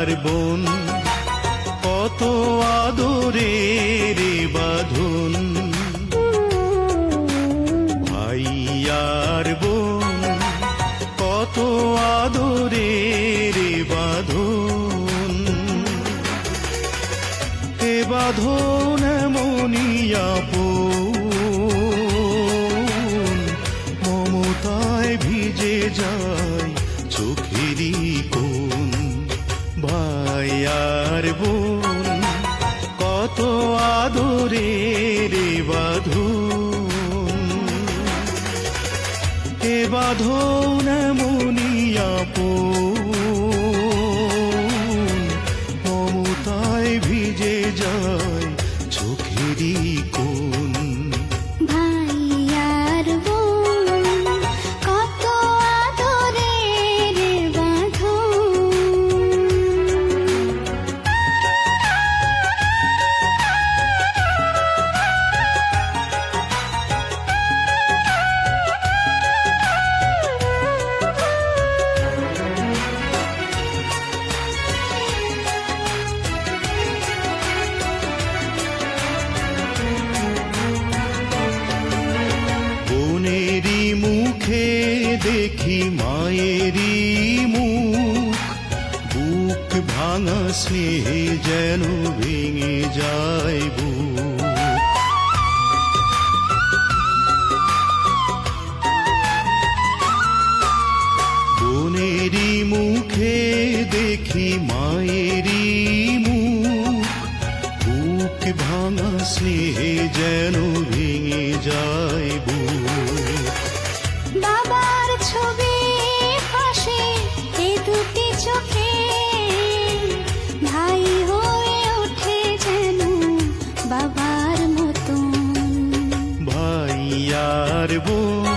ভাইয়ার বোন, কত আদরের বাঁধন। ভাইয়ার বোন, কত আদরের বাঁধন। এ বাঁধন মনিয়াপন মমতায় ভিজে যায়। বাঁধন মনিয়াপন মমতায় ভিজে যায় চোখেরই স্নেহে যেন ভেঙে যায় বোনেরই মুখে দেখি মায়েরই মুখ। ভাঙা স্নেহে যেন ভেঙে যায় বুক। ভাইয়ার বোন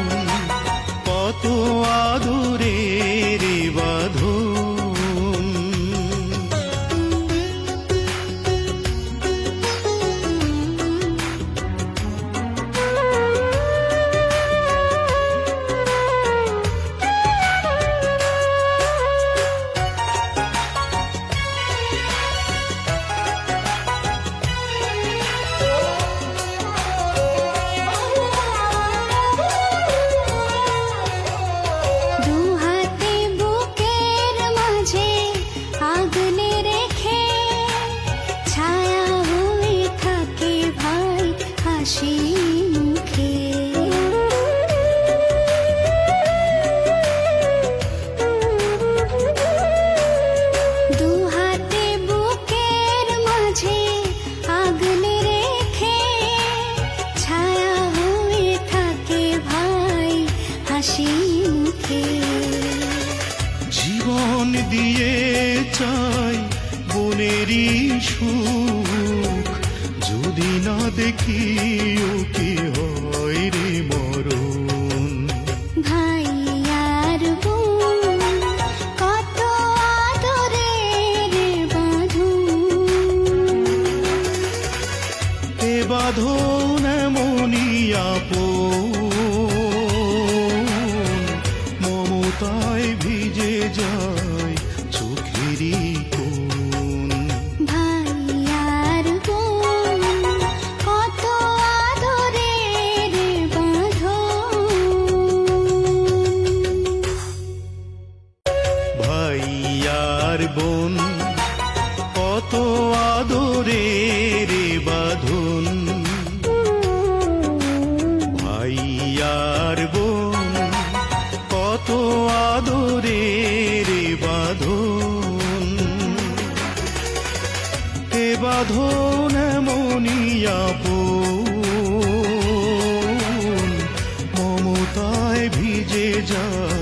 দিয়ে চাই বোনেরই সুখ। যদি না দেখি ও আদরের বাঁধন। ভাইয়ার বোন কত আদরের বাঁধন। এ বাঁধন মনিয়াপন মমতায় ভিজে যায়।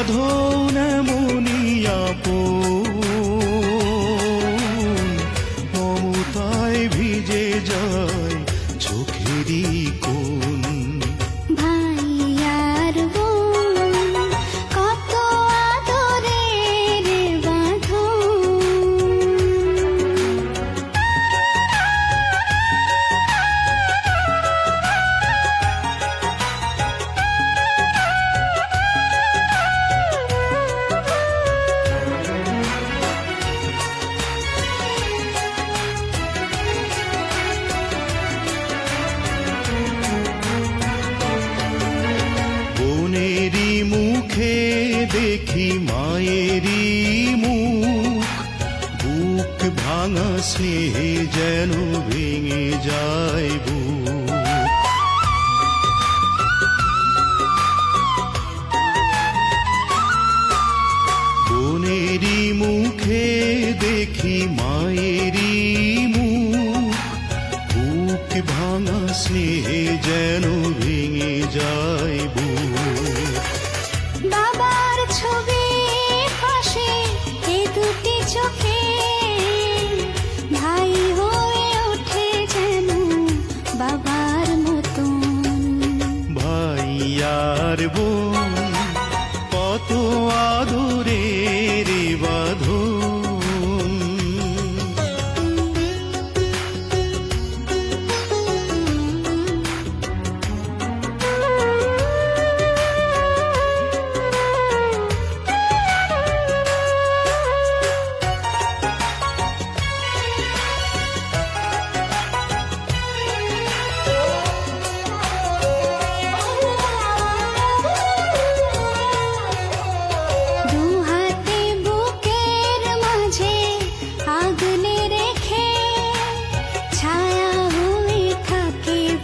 এ দেখি মায়েরই মুখ বুক ভাঙা স্নেহে যেন ভেঙে